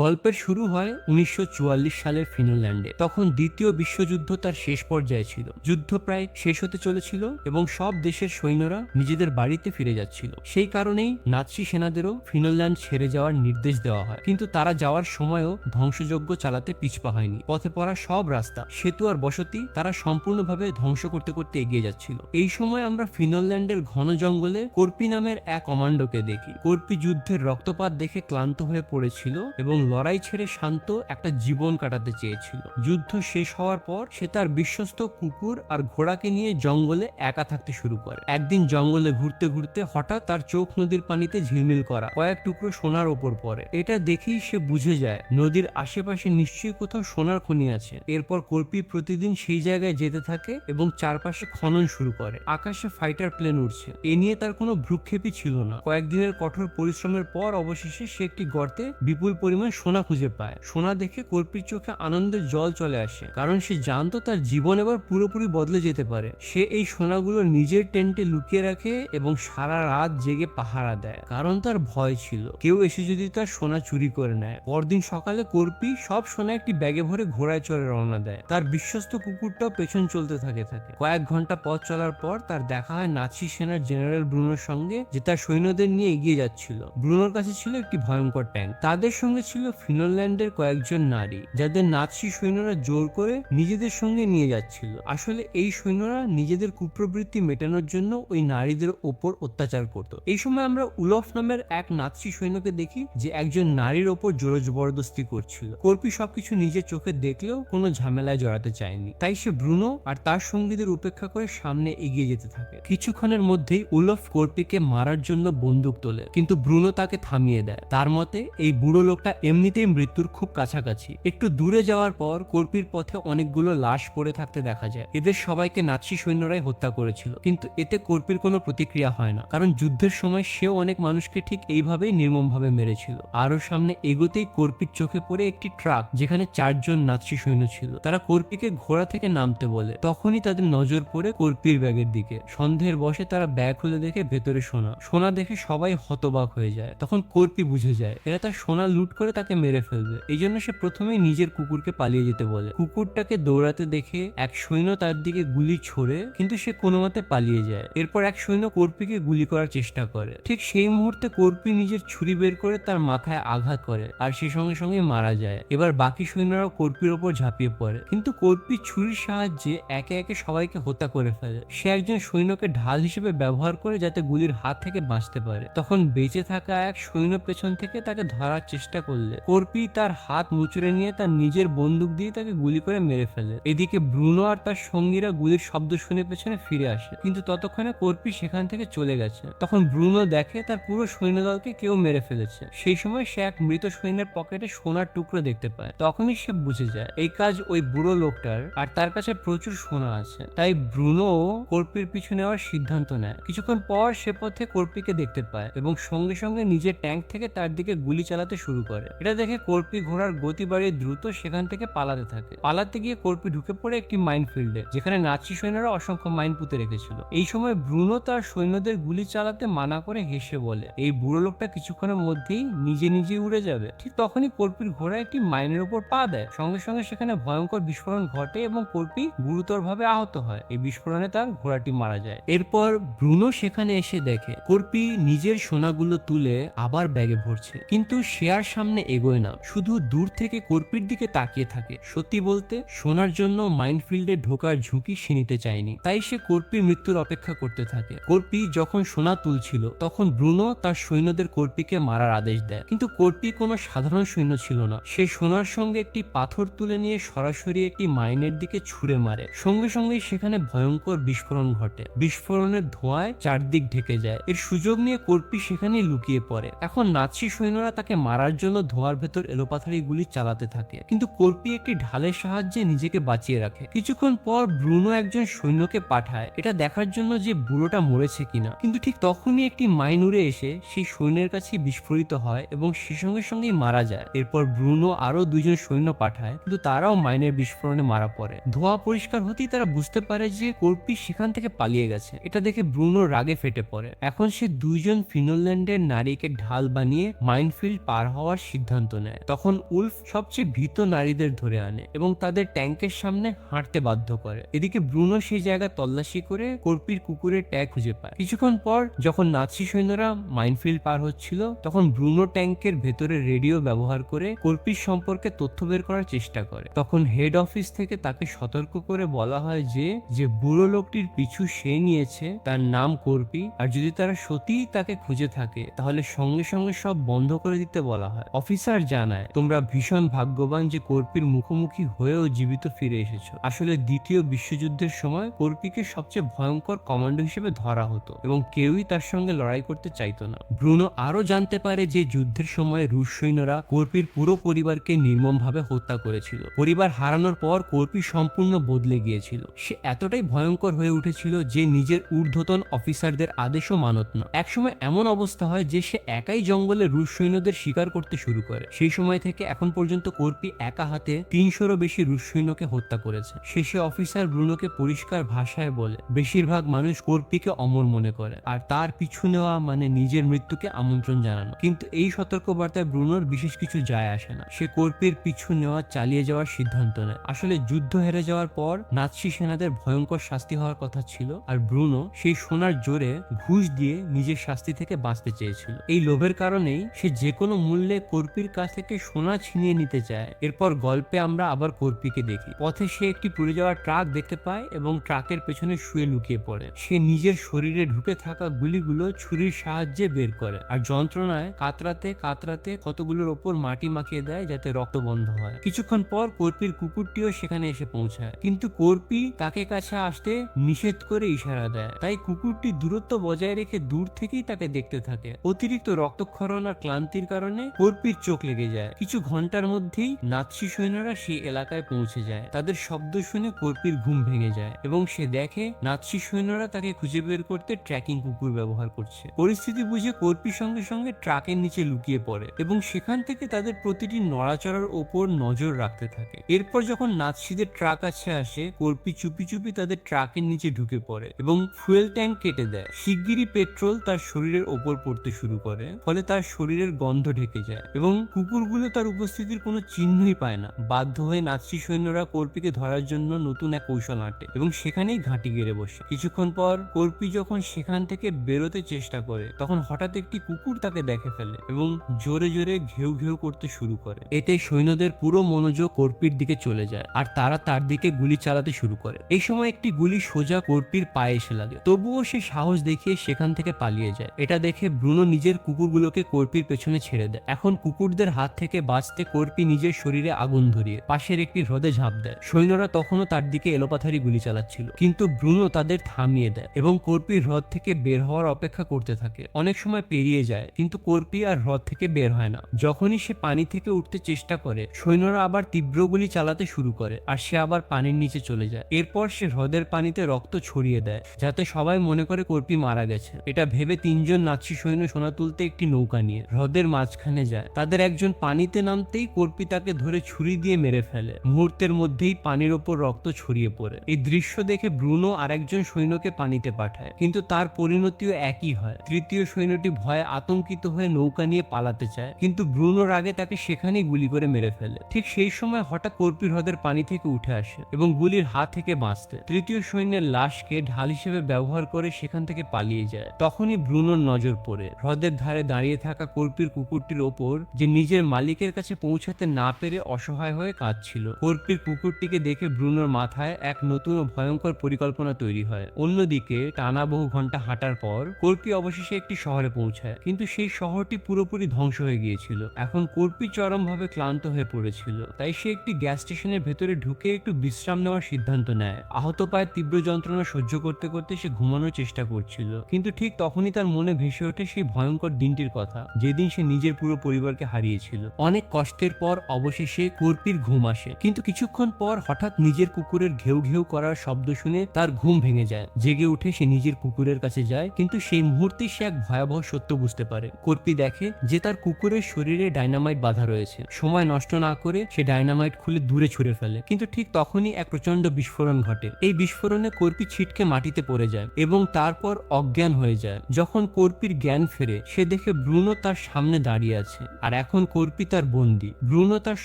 গল্পের শুরু হয় উনিশশো চুয়াল্লিশ সালের ফিনল্যান্ডে। তখন দ্বিতীয় বিশ্বযুদ্ধ তার শেষ পর্যায়ে ছিল। যুদ্ধ প্রায় শেষ হতে চলেছিল এবং সব দেশের সৈন্যরা নিজেদের বাড়িতে ফিরে যাচ্ছিল। সেই কারণেই নাৎসি সেনাদেরও ফিনল্যান্ড ছেড়ে যাওয়ার নির্দেশ দেওয়া হয়। কিন্তু তারা যাওয়ার সময়ও ধ্বংসযজ্ঞ চালাতে পিছপা হয়নি। পথে পড়া সব রাস্তা, সেতু আর বসতি তারা সম্পূর্ণভাবে ধ্বংস করতে করতে এগিয়ে যাচ্ছিল। এই সময় আমরা ফিনল্যান্ডের ঘন জঙ্গলে কর্পি নামের এক কমান্ডোকে দেখি। কর্পি যুদ্ধের রক্তপাত দেখে ক্লান্ত হয়ে পড়েছিল এবং লড়াই ছেড়ে শান্ত একটা জীবন কাটাতে চেয়েছিল। যুদ্ধ শেষ হওয়ার পর সে তার বিশ্বস্ত কুকুর আর ঘোড়াকে নিয়ে জঙ্গলে একা থাকতে শুরু করে। একদিন জঙ্গলে ঘুরতে ঘুরতে হঠাৎ তার চোখ নদীর পানিতে ঝিলমিল করা, কয়েক টুকরো সোনার ওপর পড়ে। এটা দেখেই সে বুঝে যায়, নদীর আশেপাশে নিশ্চয়ই কোথাও সোনার খনি আছে। এরপর কর্পি প্রতিদিন সেই জায়গায় যেতে থাকে এবং চারপাশে খনন শুরু করে। আকাশে ফাইটার প্লেন উঠছে এ নিয়ে তার কোনো ভ্রুক্ষেপই ছিল না। কয়েকদিনের কঠোর পরিশ্রমের পর অবশেষে সে একটি গর্তে বিপুল পরিমাণ সোনা খুঁজে পায়। সোনা দেখে কর্পির চোখে আনন্দের জল চলে আসে, কারণ সে জানতো তার জীবন এবার পুরোপুরি বদলে যেতে পারে। সে এই সোনাগুলো নিজের টেন্টে লুকিয়ে রাখে এবং সারা রাত জেগে পাহারা দেয়, কারণ তার ভয় ছিল। কেউ এসে যদি তার সোনা চুরি করে নেয়, পরদিন সকালে কর্পি সব সোনা একটি ব্যাগে ভরে ঘোড়ায় চড়ে রওনা দেয়। তার বিশ্বস্ত কুকুরটাও পেছন চলতে থাকে থাকে। কয়েক ঘণ্টা পথ চলার পর তার দেখা হয় নাচি সেনার জেনারেল ব্রুনোর সঙ্গে, যে তার সৈন্যদের নিয়ে এগিয়ে যাচ্ছিল। ব্রুনোর কাছে ছিল একটি ভয়ঙ্কর ট্যাঙ্ক। তাদের সঙ্গে ছিল ফিনল্যান্ডের কয়েকজন নারী, যাদের নাৎসি সৈন্যরা জোর করে নিজেদের সঙ্গে নিয়ে যাচ্ছিল। আসলে এই সৈন্যরা নিজেদের কুপ্রবৃত্তি মেটানোর জন্য ওই নারীদের ওপর অত্যাচার করত। এই সময় আমরা উলফ নামের এক নাৎসি সৈন্যকে দেখি, যে একজন নারীর ওপর জোর জবরদস্তি করছিল। কর্পি সবকিছু নিজের চোখে দেখলেও কোনো ঝামেলায় জড়াতে চায়নি। তাই সে ব্রুনো আর তার সঙ্গীদের উপেক্ষা করে সামনে এগিয়ে যেতে থাকে। কিছুক্ষণের মধ্যেই উলফ কর্পিকে মারার জন্য বন্দুক তোলে, কিন্তু ব্রুনো তাকে থামিয়ে দেয়। তার মতে, এই বুড়ো লোকটা এমনিতেই মৃত্যুর খুব কাছাকাছি। একটু দূরে যাওয়ার পর কর্পির পথে অনেকগুলো লাশ পড়ে থাকতে দেখা যায়। এদের সবাইকে নাৎসি সৈন্যরাই হত্যা করেছিল। কিন্তু এতে কর্পির কোনো প্রতিক্রিয়া হয় না। কারণ যুদ্ধের সময় সেও অনেক মানুষকে ঠিক এইভাবেই নির্মমভাবে মেরেছিল। আরও সামনে এগোতেই কর্পির চোখে পড়ে একটি ট্রাক, যেখানে চারজন নাৎসি সৈন্য ছিল। তারা কর্পিকে ঘোড়া থেকে নামতে বলে। তখনই তাদের নজর পড়ে কর্পির ব্যাগের দিকে। সন্দেহের বসে তারা ব্যাগ খুলে দেখে ভেতরে সোনা। সোনা দেখে সবাই হতবাক হয়ে যায়। তখন কর্পি বুঝে যায়, এরা তার সোনা লুট করে তাকে মেরে ফেলবে। এই জন্য সে প্রথমেই নিজের কুকুরকে পালিয়ে যেতে বলে। কুকুরটাকে দৌড়াতে দেখে এক সৈন্য তার দিকে গুলি ছোড়ে, কিন্তু সে কোনো মতে পালিয়ে যায়। এরপর এক সৈন্য কর্পিকে গুলি করার চেষ্টা করে। ঠিক সেই মুহূর্তে কর্পি নিজের ছুরি বের করে তার মাথায় আঘাত করে আর সে সঙ্গে সঙ্গে মারা যায়। এবার বাকি সৈন্যরাও কর্পির ওপর ঝাঁপিয়ে পড়ে। কিন্তু কর্পি ছুরির সাহায্যে একে একে সবাইকে হত্যা করে ফেলে। সে একজন সৈন্যকে ঢাল হিসেবে ব্যবহার করে যাতে গুলির হাত থেকে বাঁচতে পারে। তখন বেঁচে থাকা এক সৈন্য পেছন থেকে তাকে ধরার চেষ্টা করলে। কর্পি তার হাত মুচড়ে নিয়ে তার নিজের বন্দুক দিয়ে তাকে গুলি করে মেরে ফেলে। এদিকে ব্রুনো আর তার সঙ্গীরা গুলির শব্দ শুনে পেছনে ফিরে আসে। কিন্তু ততক্ষণে কর্পি সেখান থেকে চলে গেছে। তখন ব্রুনো দেখে তার পুরো সৈন্যদলকে কেউ মেরে ফেলেছে। সেই সময় সে এক মৃত সৈন্যের পকেটে সোনার টুকরো দেখতে পায়। তখনই সে বুঝে যায়, এই কাজ ওই বুড়ো লোকটার আর তার কাছে প্রচুর সোনা আছে। তাই ব্রুনো কর্পির পিছু নেওয়ার সিদ্ধান্ত নেয়। কিছুক্ষণ পর সে পথে কর্পিকে দেখতে পায় এবং সঙ্গে সঙ্গে নিজের ট্যাঙ্ক থেকে তার দিকে গুলি চালাতে শুরু করে। এটা দেখে কর্পি ঘোড়ার গতি বাড়িয়ে দ্রুত সেখান থেকে পালাতে থাকে। পালাতে গিয়ে কর্পি ঢুকে পড়ে একটি মাইন ফিল্ডে যেখানে নাচি সৈন্যরা অসংখ্য মাইন পুঁতে রেখেছিল। এই সময় ব্রুনো তার সৈন্যদের গুলি চালাতে মানা করে হেসে বলে, এই বুড়ো লোকটা কিছুক্ষণের মধ্যেই নিজে নিজে উড়ে যাবে। ঠিক তখনই কর্পির ঘোড়া একটি মাইনের উপর পা দেয়। সঙ্গে সঙ্গে সেখানে ভয়ঙ্কর বিস্ফোরণ ঘটে এবং কর্পি গুরুতরভাবে আহত হয়। এই বিস্ফোরণে তার ঘোড়াটি মারা যায়। এরপর ব্রুনো সেখানে এসে দেখে কর্পি নিজের সোনাগুলো তুলে আবার ব্যাগে ভরছে। কিন্তু আর সামনে এগোয় না। শুধু দূর থেকে কর্পির দিকে তাকিয়ে থাকে। সত্যি বলতে সোনার জন্য মাইনফিল্ডে ঢোকার ঝুঁকি সে নিতে চায়নি। তাই সে কর্পির মৃত্যুর অপেক্ষা করতে থাকে। কর্পি যখন সোনা তুলছিল, তখন ব্রুনো তার সৈন্যদের কর্পিকে মারার আদেশ দেয়। কিন্তু কর্পি কোনো সাধারণ সৈন্য ছিল না। সে সোনার সঙ্গে একটি পাথর তুলে নিয়ে সরাসরি একটি মাইনের দিকে ছুঁড়ে মারে। সঙ্গে সঙ্গে সেখানে ভয়ঙ্কর বিস্ফোরণ ঘটে। বিস্ফোরণের ধোঁয়ায় চারদিক ঢেকে যায়। এর সুযোগ নিয়ে কর্পি সেখানেই লুকিয়ে পড়ে। এখন নাৎসি সৈন্যরা তাকে মারার জন্য ধোঁয়ার ভেতর এলোপাথারি গুলি চালাতে থাকে। কিন্তু কর্পি একটি ঢালের সাহায্যে নিজেকে বাঁচিয়ে রাখে। কিছুক্ষণ পর ব্রুনো একজন সৈন্যকে পাঠায়। এটা দেখার জন্য যে বুড়োটা মরেছে কিনা। কিন্তু ঠিক তখনই একটি মাইন উড়ে এসে সেই সৈন্যের কাছে বিস্ফোরিত হয় এবং সে সঙ্গে সঙ্গেই মারা যায়। এরপর ব্রুনো আরও দুইজন সৈন্য পাঠায়, কিন্তু তারাও মাইনের বিস্ফোরণে মারা পড়ে। ধোঁয়া পরিষ্কার হতেই তারা বুঝতে পারে যে কর্পি সেখান থেকে পালিয়ে গেছে। এটা দেখে ব্রুনো রাগে ফেটে পড়ে। এখন সে দুইজন ফিনল্যান্ডের নারীকে ঢাল বানিয়ে মাইনফিল্ড পার হওয়ার সিদ্ধান্ত সিদ্ধান্ত নেয়। তখন উলফ সবচেয়ে ভীত নারীদের ধরে আনে এবং তাদের ট্যাঙ্কের সামনে হাঁটতে বাধ্য করে। এদিকে ব্রুনো সেই জায়গা তল্লাশি করে কর্পির কুকুরের ট্যাগ খুঁজে পায়। কিছুক্ষণ পর যখন নাৎসি সৈন্যরা মাইনফিল্ড পার হচ্ছিল, তখন ব্রুনো ট্যাঙ্কের ভেতরে রেডিও ব্যবহার করে কর্পির সম্পর্কে তথ্য বের করার চেষ্টা করে। তখন হেড অফিস থেকে তাকে সতর্ক করে বলা হয় যে যে বুড়ো লোকটির পিছু সে নিয়েছে, তার নাম কর্পি, আর যদি তারা সত্যিই তাকে খুঁজে থাকে, তাহলে সঙ্গে সঙ্গে সব বন্ধ করে দিতে বলা হয়। অফিসার জানায়, তোমরা ভীষণ ভাগ্যবান যে কর্পির মুখোমুখি হয়েও জীবিত ফিরে এসেছ। আসলে দ্বিতীয় বিশ্বযুদ্ধের সময় কর্পিকে সবচেয়ে ভয়ঙ্কর কমান্ডো হিসেবে ধরা হতো এবং কেউই তার সঙ্গে লড়াই করতে চাইতো না। ব্রুনো আরও জানতে পারে যে যুদ্ধের সময় রুশ সৈন্যরা কর্পির পুরো পরিবারকে নির্মমভাবে হত্যা করেছিল। পরিবার হারানোর পর কর্পি সম্পূর্ণ বদলে গিয়েছিল। সে এতটাই ভয়ঙ্কর হয়ে উঠেছিল যে নিজের ঊর্ধ্বতন অফিসারদের আদেশও মানত না। একসময় এমন অবস্থা হয় যে সে একাই জঙ্গলে রুশ সৈন্যদের শিকার করতে শুরু করে। সেই সময় থেকে এখন পর্যন্ত কর্পি একা হাতে তিনশোরও বেশি রুশ সৈন্যকে হত্যা করেছে। শেষে অফিসার ব্রুনোকে পরিষ্কার ভাষায় বলে, বেশিরভাগ মানুষ কর্পিকে অমর মনে করে আর তার পিছু নেওয়া মানে নিজের মৃত্যুকে আমন্ত্রণ জানানো। কিন্তু এই সতর্কবার্তায় ব্রুনোর বিশেষ কিছু যায় আসে না। সে কর্পির পিছু নেওয়া চালিয়ে যাওয়ার সিদ্ধান্ত নেয়। আসলে যুদ্ধ হেরে যাওয়ার পর নাৎসি সেনাদের ভয়ঙ্কর শাস্তি হওয়ার কথা ছিল আর ব্রুনো সেই সোনার জোরে ঘুষ দিয়ে নিজের শাস্তি থেকে বাঁচতে চেয়েছিল। এই লোভের কারণেই সে যে কোনো মূল্যে কর্পির কাছ থেকে সোনা ছিনিয়ে নিতে চায়। এরপর গল্পে আমরা আবার কর্পিকে দেখি। পথে সে একটি পুড়ে যাওয়া ট্রাক দেখতে পায় এবং ট্রাকের পেছনে শুয়ে লুকিয়ে পড়ে। সে নিজের শরীরে ঢুকে থাকা গুলিগুলো ছুরির সাহায্যে বের করে আর যন্ত্রণায় কাতরাতে কাতরাতে কতগুলোর ওপর মাটি মাখিয়ে দেয় যাতে রক্ত বন্ধ হয়। কিছুক্ষণ পর কর্পির কুকুরটিও সেখানে এসে পৌঁছায়। কিন্তু কর্পি তাকে কাছে আসতে নিষেধ করে ইশারা দেয়। তাই কুকুরটি দূরত্ব বজায় রেখে দূর থেকেই তাকে দেখতে থাকে। অতিরিক্ত রক্তক্ষরণ আর ক্লান্তির কারণে কর্পির চোখ লেগে যায়। কিছু ঘণ্টার মধ্যেই নাৎসি সৈন্যরা সেই এলাকায় পৌঁছে যায়। তাদের শব্দ শুনে কর্পির ঘুম ভেঙে যায় এবং সে দেখে নাৎসি সৈন্যরা তাকে খুঁজে বের করতে ট্র্যাকিং কুকুর ব্যবহার করছে। পরিস্থিতি বুঝে কর্পির সঙ্গে সঙ্গে ট্রাকের নিচে লুকিয়ে পড়ে এবং সেখান থেকে তাদের প্রতিটি নড়াচড়ার ওপর নজর রাখতে থাকে। এরপর যখন নাৎসিদের ট্রাক কাছে আসে, কর্পি চুপি চুপি তাদের ট্রাকের নিচে ঢুকে পড়ে এবং ফুয়েল ট্যাঙ্ক কেটে দেয়। শিগগিরই পেট্রোল তার শরীরের ওপর পড়তে শুরু করে, ফলে তার শরীরের গন্ধ ঢেকে যায় এবং কুকুরগুলো তার উপস্থিতির কোনো চিহ্নই পায় না। বাধ্য হয়ে নাৎসি সৈন্যরা কর্পিকে ধরার জন্য নতুন এক কৌশল আঁটে এবং সেখানেই ঘাঁটি গেড়ে বসে। কিছুক্ষণ পর কর্পি যখন সেখান থেকে বেরোতে চেষ্টা করে, তখন হঠাৎ একটি কুকুর তাকে দেখে ফেলে এবং জোরে জোরে ঘেউ ঘেউ করতে শুরু করে। এতে সৈন্যদের পুরো মনোযোগ কর্পির দিকে চলে যায় আর তারা তার দিকে গুলি চালাতে শুরু করে। এই সময় একটি গুলি সোজা কর্পির পায়ে এসে লাগে। তবুও সে সাহস দেখিয়ে সেখান থেকে পালিয়ে যায়। এটা দেখে ব্রুনো নিজের কুকুরগুলোকে কর্পির পেছনে ছেড়ে দেয়। এখন কুকুরদের হাত থেকে বাঁচতে কর্পি নিজের শরীরে আগুন ধরিয়ে পাশের একটি হ্রদে ঝাঁপ দেয়। সৈন্যরা তখনও তার দিকে এলোপাথারি গুলি চালাচ্ছিল। কিন্তু ব্রুনো তাদের থামিয়ে দেয় এবং কর্পি হ্রদ থেকে বের হওয়ার অপেক্ষা করতে থাকে। অনেক সময় পেরিয়ে যায়, কিন্তু কর্পি আর হ্রদ থেকে বের হয় না। যখনই সে পানি থেকে উঠতে চেষ্টা করে, সৈন্যরা আবার তীব্র গুলি চালাতে শুরু করে আর সে আবার পানির নিচে চলে যায়। এরপর সে হ্রদের পানিতে রক্ত ছড়িয়ে দেয়, যাতে সবাই মনে করে কর্পি মারা গেছে। এটা ভেবে তিনজন নাৎসি সৈন্য সোনা তুলতে একটি নৌকা নিয়ে হ্রদের মাঝখানে যায়। তাদের একজন পানিতে নামতেই কর্পি তাকে ধরে ছুরি দিয়ে মেরে ফেলে। মুহূর্তের মধ্যেই পানির ওপর রক্ত ছড়িয়ে পড়ে। এই দৃশ্য দেখে ব্রুনো আরেকজন সৈন্যকে পানিতে পাঠায়। কিন্তু তার পরিণতিও একই হয়। তৃতীয় সৈন্যটি ভয়ে আতঙ্কিত হয়ে নৌকা নিয়ে পালাতে চায়। কিন্তু ব্রুনোর আগে তাকে সেখানেই গুলি করে মেরে ফেলে। ঠিক সেই সময় হঠাৎ কর্পি হ্রদের পানি থেকে উঠে আসে এবং গুলির হাত থেকে বাঁচতে। তৃতীয় সৈন্যের লাশকে ঢাল হিসেবে ব্যবহার করে সেখান থেকে পালিয়ে যায়। তখনই ব্রুনোর নজর পড়ে। হ্রদের ধারে দাঁড়িয়ে থাকা কর্পির কুকুরটির ওপর যে নিজের মালিকের কাছে পৌঁছাতে না পেরে অসহায় হয়ে কাঁদছিল। কর্পির কুকুরটিকে দেখে ব্রুনোর মাথায় এক নতুন ও ভয়ঙ্কর পরিকল্পনা তৈরি হয়। অন্যদিকে, টানা বহু ঘণ্টা হাঁটার পর কর্পি অবশেষে একটি শহরে পৌঁছায়। কিন্তু সেই শহরটি পুরোপুরি ধ্বংস হয়ে গিয়েছিল। এখন কর্পি চরমভাবে ক্লান্ত হয়ে পড়েছিল। তাই সে একটি গ্যাস স্টেশনের ভেতরে ঢুকে একটু বিশ্রাম নেওয়ার সিদ্ধান্ত নেয়। আহত পায়ে তীব্র যন্ত্রণা সহ্য করতে করতে সে ঘুমানোর চেষ্টা করছিল। কিন্তু ঠিক তখনই তার মনে ভেসে ওঠে সেই ভয়ঙ্কর দিনটির কথা। যেদিন সে নিজের পুরো পরিবারকে হারিয়েছিল। অনেক কষ্টের পর অবশেষে কর্পির ঘুম আসে। কিন্তু কিছুক্ষণ পর হঠাৎ নিজের কুকুরের ঘেউ ঘেউ করার শব্দ শুনে তার ঘুম ভেঙে যায়। জেগে উঠে সে নিজের কুকুরের কাছে যায়, কিন্তু সেই মুহূর্তে সে এক ভয়াবহ সত্য বুঝতে পারে। কর্পি দেখে যে তার কুকুরের শরীরে ডাইনামাইট বাধা রয়েছে। সময় নষ্ট না করে সে ডাইনামাইট খুলে দূরে ছুড়ে ফেলে। কিন্তু ঠিক তখনই এক প্রচণ্ড বিস্ফোরণ ঘটে। এই বিস্ফোরণে কর্পি ছিটকে মাটিতে পড়ে যায় এবং তারপর অজ্ঞান হয়ে যায়। যখন কর্পির জ্ঞান ফেরে, সে দেখে ব্রুনো তার সামনে দাঁড়িয়ে আছে। আর আর এখন কর্পি তার বন্দি। ব্রুনো তার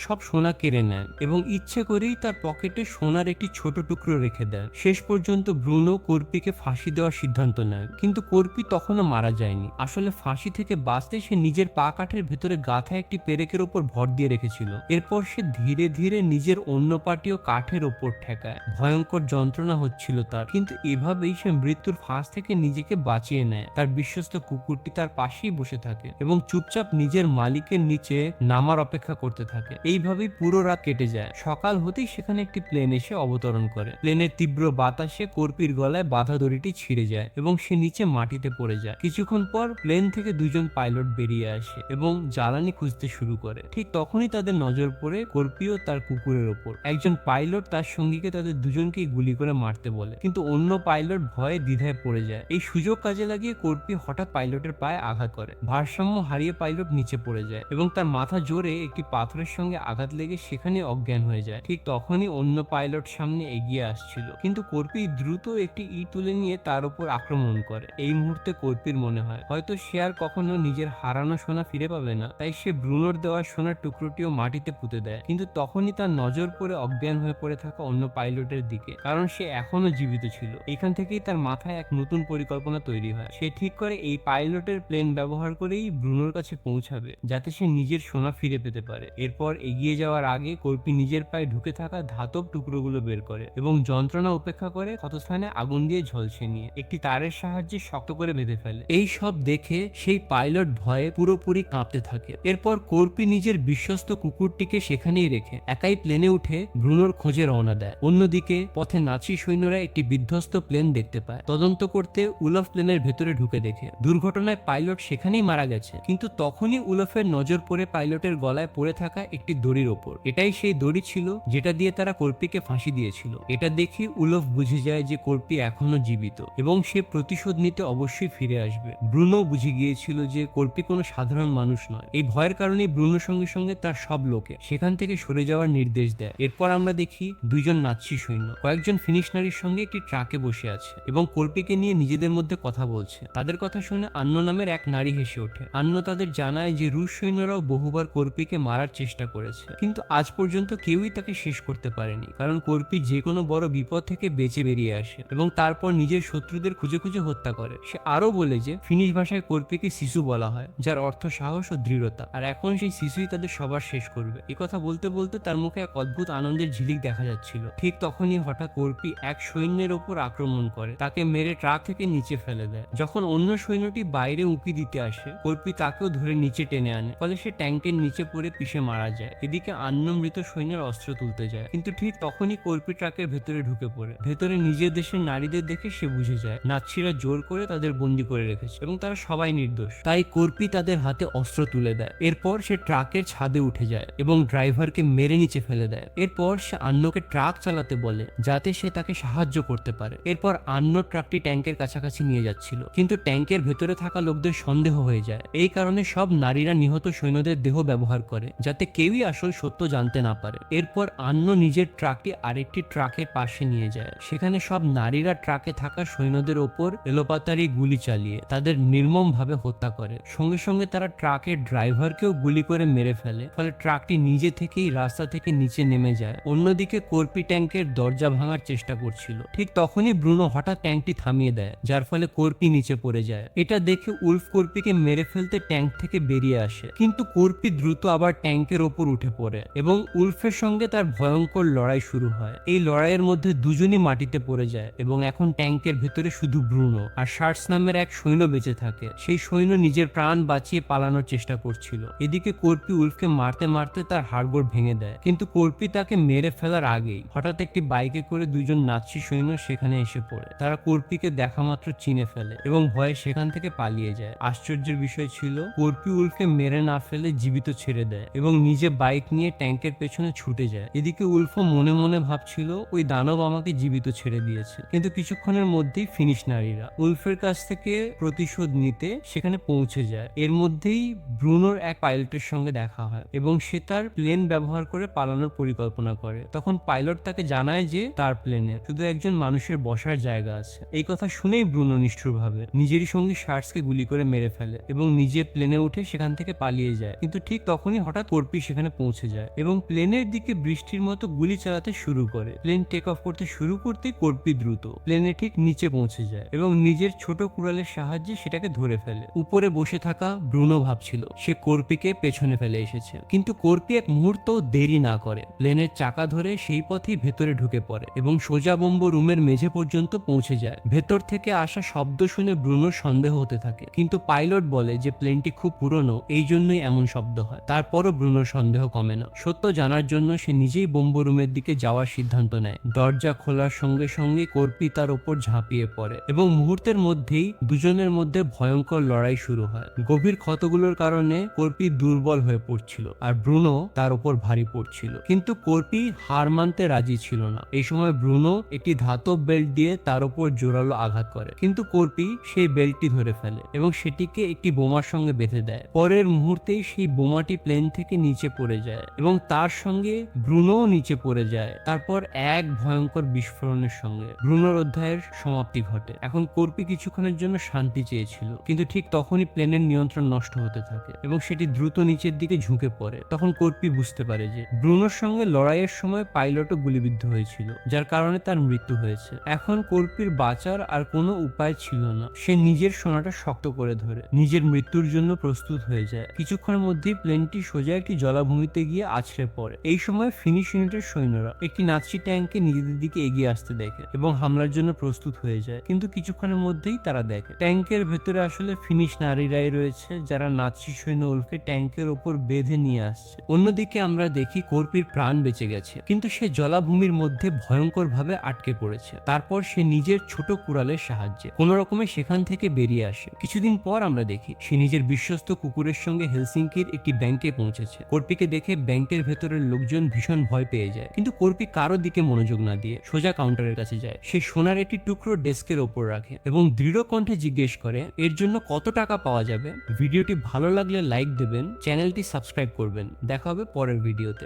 সব সোনা কেড়ে নেন এবং ইচ্ছে করেই তার পকেটে সোনার একটি ছোট টুকরো রেখে দেন। শেষ পর্যন্ত ব্রুনো কর্পিকে ফাঁসি দেওয়ার সিদ্ধান্ত নেয়, কিন্তু কর্পি তখনও মারা যায়নি। আসলে ফাঁসি থেকে বাঁচতে সে নিজের পা কাঠের ভেতরে গাথা একটি পেরেকের ওপর ভর দিয়ে রেখেছিল। এরপর সে ধীরে ধীরে নিজের অন্য পাটিও কাঠের ওপর ঠেকায়। ভয়ঙ্কর যন্ত্রণা হচ্ছিল তার, কিন্তু এভাবেই সে মৃত্যুর ফাঁস থেকে নিজেকে বাঁচিয়ে নেয়। তার বিশ্বস্ত কুকুরটি তার পাশেই বসে থাকে এবং চুপচাপ নিজের মালিকের নিচে নামার অপেক্ষা করতে থাকে। এইভাবেই পুরো রাত কেটে যায়। সকাল হতেই সেখানে একটি প্লেন এসে অবতরণ করে। প্লেনের তীব্র বাতাসে কর্পির গলায় বাধা দড়িটি ছিঁড়ে যায় এবং সে নিচে মাটিতে পড়ে যায়। কিছুক্ষণ পর প্লেন থেকে দুজন পাইলট বেরিয়ে আসে এবং জ্বালানি খুঁজতে শুরু করে। ঠিক তখনই তাদের নজর পড়ে কর্পিও তার কুকুরের ওপর। একজন পাইলট তার সঙ্গীকে তাদের দুজনকেই গুলি করে মারতে বলে, কিন্তু অন্য পাইলট ভয়ে দ্বিধায় পড়ে যায়। এই সুযোগ কাজে লাগিয়ে কর্পি হঠাৎ পাইলটের পায়ে আঘাত করে। ভারসাম্য হারিয়ে পাইলট নিচে পড়ে যায়। এবং তার মাথা জোরে একটি পাথরের সঙ্গে আঘাত লেগে সেখানে অজ্ঞান হয়ে যায়। ঠিক তখনই অন্য পাইলট সামনে এগিয়ে আসছিল। কিন্তু কর্পি দ্রুত একটি ই তুলে নিয়ে তার উপর আক্রমণ করে। এই মুহূর্তে কর্পির মনে হয়, হয়তো সে আর কখনো নিজের হারানো সোনা ফিরে পাবে না। তাই সে ব্রুনোর দেওয়া সোনার টুকরোটিও মাটিতে পুঁতে দেয়। কিন্তু তখনই তার নজর পড়ে অজ্ঞান হয়ে পড়ে থাকা অন্য পাইলটের দিকে, কারণ সে এখনও জীবিত ছিল। এখান থেকেই তার মাথায় এক নতুন পরিকল্পনা তৈরি হয়। সে ঠিক করে এই পাইলটের প্লেন ব্যবহার করেই ব্রুনোর কাছে পৌঁছাবে, যাতে সে নিজের সোনা ফিরে পেতে পারে। এরপর এগিয়ে যাওয়ার আগে কর্পি নিজের পায়ে ঢুকে থাকা ধাতব টুকরোগুলো বের করে এবং যন্ত্রণা উপেক্ষা করে ক্ষতস্থানে আগুন দিয়ে ঝলসে নিয়ে একটি তারের সাহায্যে শক্ত করে বেঁধে ফেলে। এই সব দেখে সেই পাইলট ভয়ে পুরোপুরি কাঁপতে থাকে। এরপর কর্পি নিজের বিশ্বস্ত কুকুরটিকে সেখানেই রেখে একাই প্লেনে উঠে ব্রুনোর খোঁজে রওনা দেয়। অন্যদিকে পথে নাচি সৈন্যরা একটি বিধ্বস্ত প্লেন দেখতে পায়। তদন্ত করতে উলফ প্লেনের ভেতরে ঢুকে দেখে। দুর্ঘটনায় পাইলট সেখানেই মারা গেছে। কিন্তু তখনই উলফের নজর পড়ে পাইলটের গলায় পড়ে থাকা একটি দড়ির ওপর। এটাই সেই দড়ি ছিল যেটা দিয়ে তারা কর্পিকে ফাঁসি দিয়েছিল। এটা দেখে উলফ বুঝে যায় যে কর্পি এখনও জীবিত এবং সে প্রতিশোধ নিতে অবশ্যই ফিরে আসবে। ব্রুনো বুঝে গিয়েছিল যে কর্পি কোনো সাধারণ মানুষ নয়। এই ভয়ের কারণে ব্রুনোর সঙ্গে সঙ্গে তার সব লোকে সেখান থেকে সরে যাওয়ার নির্দেশ দেয়। এরপর আমরা দেখি দুইজন নাৎসি সৈন্য। কয়েকজন ফিনিশ নারীর সঙ্গে একটি ট্রাকে বসে আছে এবং কল্পিকে নিয়ে নিজেদের মধ্যে কথা বলছে। তাদের কথা শুনে আন্ন নামের এক নারী হেসে ওঠে। আন্ন তাদের জানায় যে রুশ সৈন্যরাও বহুবার কর্পিকে মারার চেষ্টা করেছে। কিন্তু আজ পর্যন্ত কেউই তাকে শেষ করতে পারেনি, কারণ কর্পি যে কোনো বড় বিপদ থেকে বেঁচে বেরিয়ে আসে এবং তারপর নিজের শত্রুদের খুঁজে খুঁজে হত্যা করে। সে আরও বলে যে, ফিনিশ ভাষায় কর্পিকে শিশু বলা হয়, যার অর্থ সাহস ও দৃঢ়তা। আর এখন সেই শিশুই তাদের সবার শেষ করবে। এই কথা বলতে বলতে তার মুখে এক অদ্ভুত আনন্দের ঝিলিক দেখা যাচ্ছিল। ঠিক তখনই হঠাৎ কর্পি এক সৈন্যের ওপর আক্রমণ করে, তাকে মেরে ট্রাক থেকে নিচে ফেলে দেয়। যখন অন্য সৈন্যটি বাইরে উঁকি দিতে আসে, কর্পি তাকেও ধরে নিচে টেনে আনে। ফলে সে ট্যাঙ্কের নিচে পড়ে পিষে মারা যায়। এদিকে আন্ন মৃত সৈন্যের অস্ত্র তুলতে যায়। কিন্তু ঠিক তখনই কর্পি ট্রাকের ভেতরে ঢুকে পড়ে। ভেতরে নিজের দেশের নারীদের দেখে সে বুঝে যায়। নাৎসিরা জোর করে তাদের বন্দি করে রেখেছে এবং তারা সবাই নির্দোষ। তাই কর্পি তাদের হাতে অস্ত্র তুলে দেয়। এরপর সে ট্রাকের ছাদে উঠে যায় এবং ড্রাইভারকে মেরে নিচে ফেলে দেয়। এরপর সে আন্নকে ট্রাক চালাতে বলে, যাতে সে তাকে সাহায্য করতে পারে। এরপর আন্ন ট্রাকটি ট্যাঙ্কের কাছাকাছি নিয়ে যাচ্ছিল। কিন্তু ট্যাঙ্কের ভেতরে থাকা লোকদের সন্দেহ হয়ে যায়। এই কারণে সব নারীরা নিহত সৈন্যদের দেহ ব্যবহার করে যাতে কেউই আসল সত্য জানতে না পারে। এরপর আন্ন নিজের ট্রাকটি আরেকটি ট্রাকের পাশে নিয়ে যায়। সেখানে সব নারীরা ট্রাকে থাকা সৈন্যদের ওপর এলোপাতারি গুলি চালিয়ে তাদের নির্মমভাবে হত্যা করে। সঙ্গে সঙ্গে তারা ট্রাকের ড্রাইভারকেও গুলি করে মেরে ফেলে, ফলে ট্রাকটি নিজে থেকেই রাস্তা থেকে নিচে নেমে যায়। অন্যদিকে কর্পি ট্যাঙ্কের দরজা ভাঙার চেষ্টা করছিল। ঠিক তখনই ব্রুনো হঠাৎ ট্যাঙ্কটি থামিয়ে দেয়, যার ফলে কর্পি নিচে পড়ে যায়। এটা দেখে উল্ফ কর্পিকে মেরে ফেলতে ট্যাঙ্ক থেকে বেরিয়ে আসে। কিন্তু কর্পি দ্রুত আবার ট্যাঙ্কের ওপর উঠে পড়ে এবং উল্ফের সঙ্গে তার ভয়ঙ্কর লড়াই শুরু হয়। এই লড়াইয়ের মধ্যে দুজনই মাটিতে পড়ে যায় এবং এখন ট্যাঙ্কের ভেতরে শুধু ব্রুনো আর শার্টস নামের এক সৈন্য বেঁচে থাকে। সেই সৈন্য নিজের প্রাণ বাঁচিয়ে পালানোর চেষ্টা করছিল। এদিকে কর্পি উল্ফকে মারতে মারতে তার হাড়গোড় ভেঙে দেয়। কিন্তু কর্পি তাকে মেরে ফেলার আগেই হঠাৎ একটি বাইকে করে দুইজন নাৎসি সৈন্য সেখানে এসে পড়ে। তারা কর্পিকে দেখা মাত্র চিনে ফেলে এবং ভয়ে সেখান থেকে পালিয়ে যায়। আশ্চর্যের বিষয় ছিল, কর্পি উল্ফকে মেরে না ফেলে জীবিত ছেড়ে দেয় এবং নিজে বাইক নিয়ে ট্যাঙ্কের পেছনে ছুটে যায়। এদিকে উল্ফও মনে মনে ভাবছিল, ওই দানব আমাকে জীবিত ছেড়ে দিয়েছে। কিন্তু কিছুক্ষণের মধ্যেই ফিনিশ নারীরা উল্ফের কাছ থেকে প্রতিশোধ নিতে সেখানে পৌঁছে যায়। এর মধ্যেই ব্রুনোর এক পাইলটের সঙ্গে দেখা হয় এবং সে তার প্লেন ব্যবহার করে পালানোর পরিকল্পনা করে। তখন পাইলট তাকে জানায় যে তার প্লেনে শুধু একজন মানুষের বসার জায়গা আছে। এই কথা শুনেই ব্রুনো নিষ্ঠুরভাবে নিজেরই সঙ্গী শার্টসকে গুলি করে মেরে ফেলে এবং নিজে প্লেনে উঠে সেখান থেকে পালিয়ে পালিয়ে যায়। কিন্তু ঠিক তখনই হঠাৎ কর্পি সেখানে পৌঁছে যায় এবং প্লেনের দিকে বৃষ্টির মতো গুলি চালাতে শুরু করে। প্লেন টেক অফ করতে শুরু করতেই কর্পি দ্রুত প্লেনে ঠিক নিচে পৌঁছে যায় এবং নিজের ছোট কুড়ালের সাহায্যে সেটাকে ধরে ফেলে। উপরে বসে থাকা ব্রুনো ভাবছিল, সে কর্পিকে পেছনে ফেলে এসেছে। কিন্তু কর্পি এক মুহূর্ত দেরি না করে। প্লেনের চাকা ধরে সেই পথেই ভেতরে ঢুকে পড়ে এবং সোজা বম্ব রুমের মেঝে পর্যন্ত পৌঁছে যায়। ভেতর থেকে আসা শব্দ শুনে ব্রুনোর সন্দেহ হতে থাকে। কিন্তু পাইলট বলে যে প্লেনটি খুব পুরনো, এই জন্যই এমন শব্দ হয়। তারপরও ব্রুনোর সন্দেহ কমে না। সত্য জানার জন্য সে নিজেই বোম্ব রুমের দিকে যাওয়ার সিদ্ধান্ত নেয়। দরজা খোলার সঙ্গে সঙ্গে কর্পি তার ওপর ঝাঁপিয়ে পড়ে এবং মুহূর্তের মধ্যেই দুজনের মধ্যে ভয়ঙ্কর লড়াই শুরু হয়। গভীর ক্ষতগুলোর কারণে কর্পি দুর্বল হয়ে পড়ছিল আর ব্রুনো তার উপর ভারী পড়ছিল। কিন্তু কর্পি হার মানতে রাজি ছিল না। এই সময় ব্রুনো একটি ধাতব বেল্ট দিয়ে তার উপর জোরালো আঘাত করে। কিন্তু কর্পি সেই বেল্টটি ধরে ফেলে এবং সেটিকে একটি বোমার সঙ্গে বেঁধে দেয়। পরের মুহূর্তেই সেই বোমাটি প্লেন থেকে নিচে পড়ে যায় এবং তার সঙ্গে ব্রুনোও নিচে পড়ে যায়। তারপর এক ভয়ঙ্কর বিস্ফোরণের সঙ্গে ব্রুনোর অধ্যায়ের সমাপ্তি ঘটে। এখন কর্পি কিছুক্ষণের জন্য শান্তি চেয়েছিল, কিন্তু ঠিক তখনই প্লেনের নিয়ন্ত্রণ নষ্ট হতে থাকে এবং সেটি দ্রুত নিচের দিকে ঝুঁকে পড়ে। তখন কর্পি বুঝতে পারে যে ব্রুনোর সঙ্গে লড়াইয়ের সময় পাইলটও গুলিবিদ্ধ হয়েছিল, যার কারণে তার মৃত্যু হয়েছে। এখন কর্পির বাঁচার আর কোনো উপায় ছিল না। সে নিজের সোনাটা শক্ত করে ধরে, নিজের মৃত্যুর জন্য প্রস্তুত হয়ে যায়। কিছুক্ষণের মধ্যেই প্লেনটি সোজা একটি জলাভূমিতে গিয়ে আছড়ে পড়ে। এই সময় ফিনিশ ইউনিটের সৈন্যরা একটি নাচি ট্যাঙ্কে নিজেদের দিকে এগিয়ে আসতে দেখে এবং হামলার জন্য প্রস্তুত হয়ে যায়। কিন্তু কিছুক্ষণের মধ্যেই তারা দেখে। ট্যাঙ্কের ভেতরে আসলে ফিনিশ নারীরাই রয়েছে, যারা নাচি সৈন্য উল্ফে ট্যাঙ্কের ওপর বেঁধে নিয়ে আসছে। অন্যদিকে আমরা দেখি কর্পির প্রাণ বেঁচে গেছে, কিন্তু সে জলাভূমির মধ্যে ভয়ঙ্কর ভাবে আটকে পড়েছে। তারপর সে নিজের ছোট কুড়ালের সাহায্যে কোন রকমে সেখান থেকে বেরিয়ে আসে। কিছুদিন পর আমরা দেখি, সে নিজের বিশ্বস্ত কুকুরের সঙ্গে হেলসিঙ্কির একটি ব্যাংকে পৌঁছেছে। কর্পিকে দেখে ব্যাংকের ভেতরের লোকজন ভীষণ ভয় পেয়ে যায়। কিন্তু কর্পি কারও দিকে মনোযোগ না দিয়ে সোজা কাউন্টারের কাছে যায়। সে সোনার একটি টুকরো ডেস্কের ওপর রাখে এবং দৃঢ় কণ্ঠে জিজ্ঞেস করে, এর জন্য কত টাকা পাওয়া যাবে? ভিডিওটি ভালো লাগলে লাইক দেবেন, চ্যানেলটি সাবস্ক্রাইব করবেন। দেখা হবে পরের ভিডিওতে।